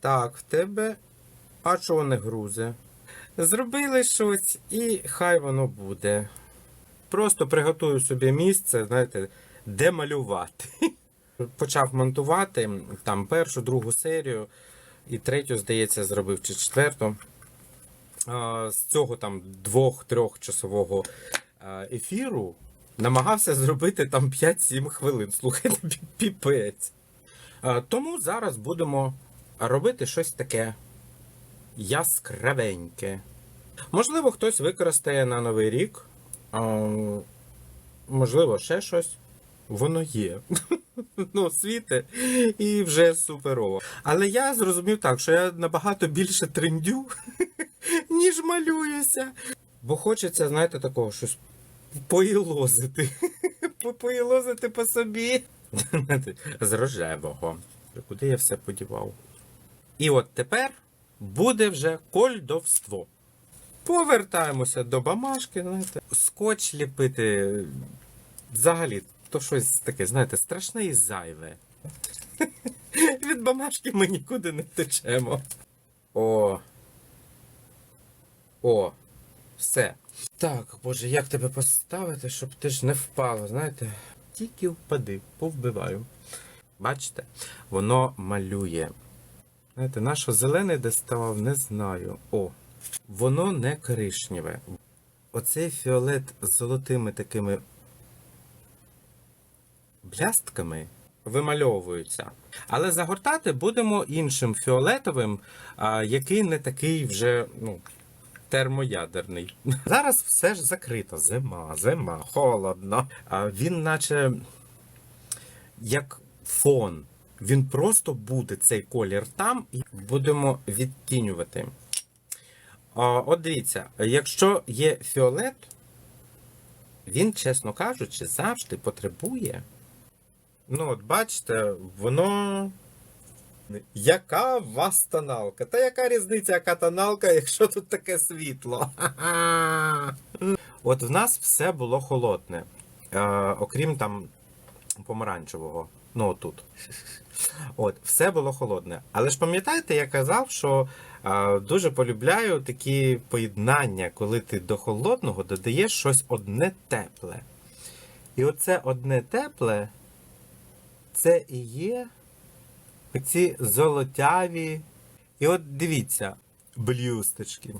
Так, в тебе. А чого не грузе? Зробили щось і хай воно буде. Просто приготую собі місце, знаєте, де малювати. Почав монтувати там першу, другу серію, і третю, здається, зробив чи четверту. З цього там двох-трьох часового ефіру намагався зробити там 5-7 хвилин. Слухайте, піпець. Тому зараз будемо робити щось таке яскравеньке. Можливо, хтось використає на Новий рік. А, можливо, ще щось. Воно є. Ну, світе і вже суперово. Але я зрозумів так, що я набагато більше трендю, ніж малююся. Бо хочеться, знаєте, такого щось поїлозити. Поїлозити по собі. З рожевого. Куди я все подівав? І от тепер буде вже кольдовство. Повертаємося до бамашки, знаєте. Скотч ліпити взагалі, то щось таке, знаєте, страшне і зайве. Від бамашки ми нікуди не втечемо. О. О. Все. Так, боже, як тебе поставити, щоб ти ж не впала, знаєте? Тільки впади, повбиваю. Бачите, воно малює. Знаєте, на що зелений де ставав, не знаю. О, воно не коричневе. Оцей фіолет з золотими такими блястками вимальовуються. Але загортати будемо іншим фіолетовим, який не такий вже ну, термоядерний. Зараз все ж закрито. Зима, зима, холодно. Він наче як фон. Він просто буде цей колір там і будемо відтінювати. От дивіться, якщо є фіолет, він, чесно кажучи, завжди потребує. Ну, от бачите, воно. Яка вас тоналка? Та яка різниця, яка тоналка, якщо тут таке світло? От в нас все було холодне. Е, окрім там помаранчевого. Ну, отут. От, все було холодне. Але ж пам'ятаєте, я казав, що е, дуже полюбляю такі поєднання, коли ти до холодного додаєш щось одне тепле. І оце одне тепле, це і є оці золотяві. І от дивіться, блюсточки.